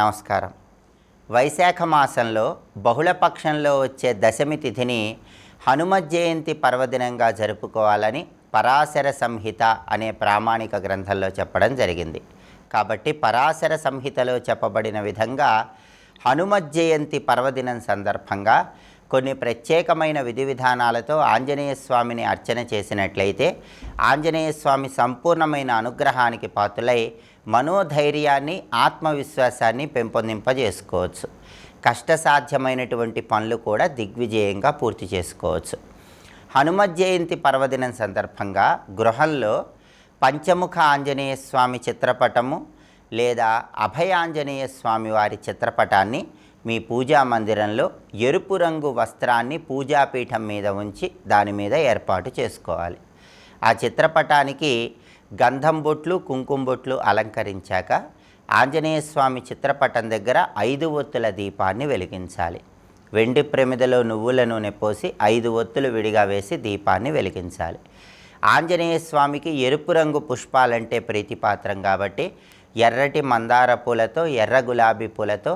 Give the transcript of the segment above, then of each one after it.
నమస్కారం. వైశాఖ మాసంలో బహుళపక్షంలో వచ్చే దశమి తిథిని హనుమ జయంతి పర్వదినంగా జరుపుకోవాలని పరాశర సంహిత అనే ప్రామాణిక గ్రంథంలో చెప్పడం జరిగింది. కాబట్టి పరాశర సంహితలో చెప్పబడిన విధంగా హనుమ జయంతి పర్వదినం సందర్భంగా కొన్ని ప్రత్యేకమైన విధి విధానాలతో ఆంజనేయ స్వామిని అర్చన చేసినట్లయితే ఆంజనేయ స్వామి సంపూర్ణమైన అనుగ్రహానికి పాతులై మనోధైర్యాన్ని ఆత్మవిశ్వాసాన్ని పెంపొందింపజేసుకోవచ్చు. కష్టసాధ్యమైనటువంటి పనులు కూడా దిగ్విజయంగా పూర్తి చేసుకోవచ్చు. హనుమత్ జయంతి పర్వదినం సందర్భంగా గృహంలో పంచముఖ ఆంజనేయ స్వామి చిత్రపటము లేదా అభయాంజనేయ స్వామి వారి చిత్రపటాన్ని మీ పూజా మందిరంలో ఎరుపు రంగు వస్త్రాన్ని పూజాపీఠం మీద ఉంచి దాని మీద ఏర్పాటు చేసుకోవాలి. ఆ చిత్రపటానికి గంధం బొట్లు కుంకుమ బొట్లు అలంకరించాక ఆంజనేయ స్వామి చిత్రపటం దగ్గర ఐదు ఒత్తుల దీపాన్ని వెలిగించాలి. వెండి ప్రమిదలో నువ్వుల నూనె పోసి ఐదు ఒత్తులు విడిగా వేసి దీపాన్ని వెలిగించాలి. ఆంజనేయ స్వామికి ఎరుపు రంగు పుష్పాలంటే ప్రీతిపాత్రం కాబట్టి ఎర్రటి మందార పూలతో ఎర్ర గులాబీ పూలతో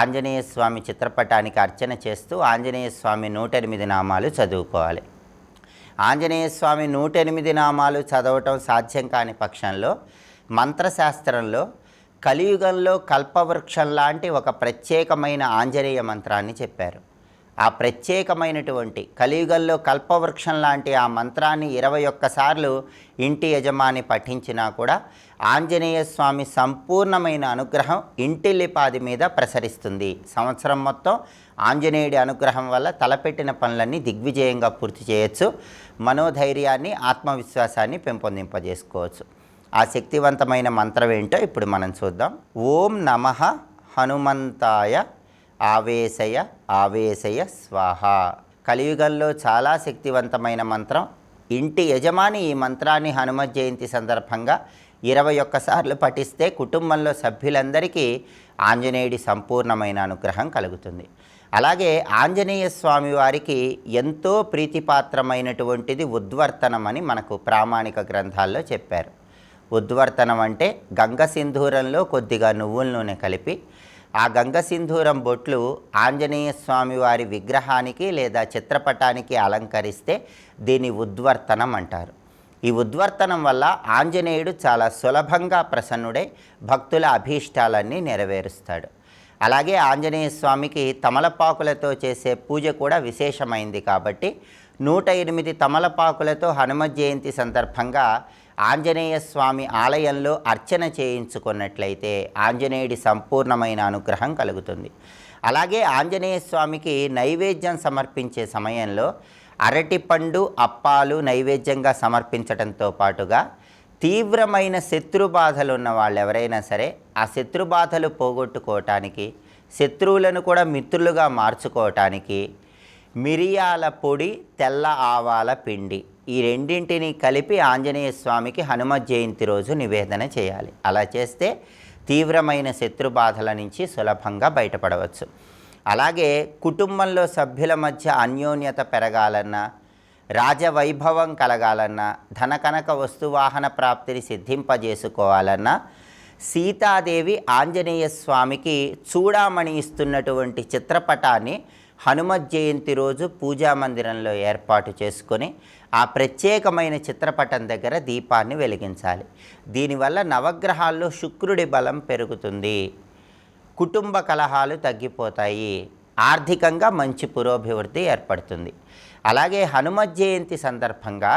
ఆంజనేయ స్వామి చిత్రపటానికి అర్చన చేస్తూ ఆంజనేయ స్వామి నూట ఎనిమిది నామాలు చదువుకోవాలి. ఆంజనేయ స్వామి నూట ఎనిమిది నామాలు చదవటం సాధ్యం కాని పక్షంలో మంత్రశాస్త్రంలో కలియుగంలో కల్పవృక్షం లాంటి ఒక ప్రత్యేకమైన ఆంజనేయ మంత్రాన్ని చెప్పారు. ఆ ప్రత్యేకమైనటువంటి కలియుగల్లో కల్పవృక్షం లాంటి ఆ మంత్రాన్ని ఇరవై ఒక్కసార్లు ఇంటి యజమాని పఠించినా కూడా ఆంజనేయ స్వామి సంపూర్ణమైన అనుగ్రహం ఇంటిల్లిపాది మీద ప్రసరిస్తుంది. సంవత్సరం మొత్తం ఆంజనేయుడి అనుగ్రహం వల్ల తలపెట్టిన పనులన్నీ దిగ్విజయంగా పూర్తి చేయొచ్చు. మనోధైర్యాన్ని ఆత్మవిశ్వాసాన్ని పెంపొందింపజేసుకోవచ్చు. ఆ శక్తివంతమైన మంత్రం ఏంటో ఇప్పుడు మనం చూద్దాం. ఓం నమ హనుమంతాయ ఆవేశయ ఆవేశయ స్వాహ. కలియుగంలో చాలా శక్తివంతమైన మంత్రం. ఇంటి యజమాని ఈ మంత్రాన్ని హనుమత్ జయంతి సందర్భంగా ఇరవై ఒక్కసార్లు పఠిస్తే కుటుంబంలో సభ్యులందరికీ ఆంజనేయుడి సంపూర్ణమైన అనుగ్రహం కలుగుతుంది. అలాగే ఆంజనేయ స్వామి వారికి ఎంతో ప్రీతిపాత్రమైనటువంటిది ఉద్వర్తనం అని మనకు ప్రామాణిక గ్రంథాల్లో చెప్పారు. ఉద్వర్తనం అంటే గంగ సింధూరంలో కొద్దిగా నువ్వుల నూనె కలిపి ఆ గంగ సింధూరం బొట్లు ఆంజనేయ స్వామి వారి విగ్రహానికి లేదా చిత్రపటానికి అలంకరిస్తే దీని ఉద్వర్తనం అంటారు. ఈ ఉద్వర్తనం వల్ల ఆంజనేయుడు చాలా సులభంగా ప్రసన్నుడై భక్తుల అభీష్టాలన్నీ నెరవేరుస్తాడు. అలాగే ఆంజనేయ స్వామికి తమలపాకులతో చేసే పూజ కూడా విశేషమైంది కాబట్టి నూట ఎనిమిది తమలపాకులతో హనుమత్ జయంతి సందర్భంగా ఆంజనేయ స్వామి ఆలయంలో అర్చన చేయించుకున్నట్లయితే ఆంజనేయుడి సంపూర్ణమైన అనుగ్రహం కలుగుతుంది. అలాగే ఆంజనేయ స్వామికి నైవేద్యం సమర్పించే సమయంలో అరటిపండు అప్పాలు నైవేద్యంగా సమర్పించడంతో పాటుగా తీవ్రమైన శత్రుబాధలున్న వాళ్ళు ఎవరైనా సరే ఆ శత్రుబాధలు పోగొట్టుకోవటానికి శత్రువులను కూడా మిత్రులుగా మార్చుకోవటానికి మిరియాల పొడి తెల్ల ఆవాల పిండి ఈ రెండింటిని కలిపి ఆంజనేయ స్వామికి హనుమత్ జయంతి రోజు నివేదన చేయాలి. అలా చేస్తే తీవ్రమైన శత్రు బాధల నుంచి సులభంగా బయటపడవచ్చు. అలాగే కుటుంబంలో సభ్యుల మధ్య అన్యోన్యత పెరగాలన్నా రాజవైభవం కలగాలన్నా ధనకనక వస్తువాహన ప్రాప్తిని సిద్ధింపజేసుకోవాలన్నా సీతాదేవి ఆంజనేయ స్వామికి చూడామణి ఇస్తున్నటువంటి చిత్రపటాన్ని హనుమత్ జయంతి రోజు పూజా మందిరంలో ఏర్పాటు చేసుకొని ఆ ప్రత్యేకమైన చిత్రపటం దగ్గర దీపాన్ని వెలిగించాలి. దీనివల్ల నవగ్రహాల్లో శుక్రుడి బలం పెరుగుతుంది. కుటుంబ కలహాలు తగ్గిపోతాయి. ఆర్థికంగా మంచి పురోభివృద్ధి ఏర్పడుతుంది. అలాగే హనుమత్ జయంతి సందర్భంగా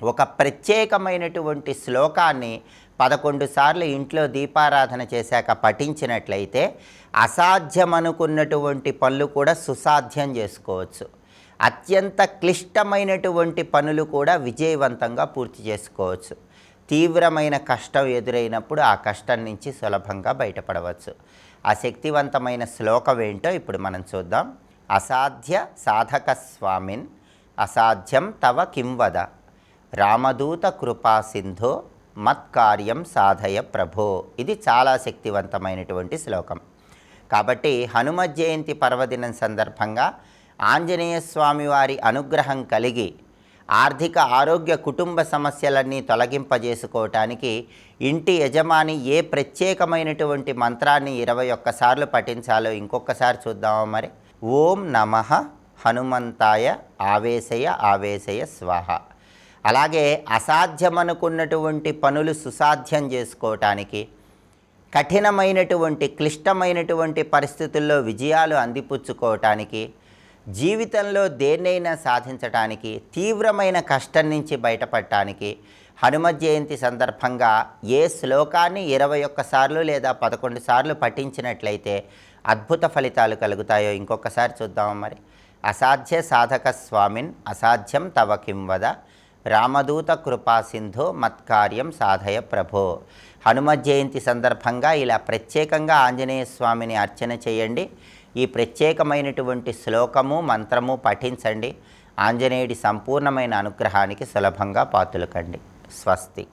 ఒక ప్రత్యేకమైనటువంటి శ్లోకాన్ని పదకొండు సార్లు ఇంట్లో దీపారాధన చేశాక పఠించినట్లయితే అసాధ్యమనుకున్నటువంటి పనులు కూడా సుసాధ్యం చేసుకోవచ్చు. అత్యంత క్లిష్టమైనటువంటి పనులు కూడా విజయవంతంగా పూర్తి చేసుకోవచ్చు. తీవ్రమైన కష్టం ఎదురైనప్పుడు ఆ కష్టం నుంచి సులభంగా బయటపడవచ్చు. ఆ శక్తివంతమైన శ్లోకం ఏంటో ఇప్పుడు మనం చూద్దాం. అసాధ్య సాధక స్వామిన్ అసాధ్యం తవ కింవద రామదూత కృపా సింధో మత్కార్యం సాధయ ప్రభో. ఇది చాలా శక్తివంతమైనటువంటి శ్లోకం. కాబట్టి హనుమత్ జయంతి పర్వదినం సందర్భంగా ఆంజనేయ స్వామి వారి అనుగ్రహం కలిగి ఆర్థిక ఆరోగ్య కుటుంబ సమస్యలన్నీ తొలగింపజేసుకోవటానికి ఇంటి యజమాని ఏ ప్రత్యేకమైనటువంటి మంత్రాన్ని ఇరవై ఒక్కసార్లు పఠించాలో ఇంకొకసారి చూద్దామా మరి. ఓం నమ హనుమంతాయ ఆవేశయ ఆవేశయ స్వాహ. అలాగే అసాధ్యమనుకున్నటువంటి పనులు సుసాధ్యం చేసుకోవటానికి కఠినమైనటువంటి క్లిష్టమైనటువంటి పరిస్థితుల్లో విజయాలు అందిపుచ్చుకోవటానికి జీవితంలో దేన్నైనా సాధించటానికి తీవ్రమైన కష్టం నుంచి బయటపడటానికి హనుమ జయంతి సందర్భంగా ఏ శ్లోకాన్ని ఇరవై ఒక్కసార్లు లేదా పదకొండు సార్లు పఠించినట్లయితే అద్భుత ఫలితాలు కలుగుతాయో ఇంకొకసారి చూద్దాం మరి. అసాధ్య సాధక స్వామిన్ అసాధ్యం తవ కిం వద. రామదూత కృపాసింధో మత్కార్యం సాధయ ప్రభో. హనుమ జయంతి సందర్భంగా ఇలా ప్రత్యేకంగా ఆంజనేయ స్వామిని అర్చన చేయండి. ఈ ప్రత్యేకమైనటువంటి శ్లోకము మంత్రము పఠించండి. ఆంజనేయుడి సంపూర్ణమైన అనుగ్రహానికి సులభంగా పాతులకండి. స్వస్తి.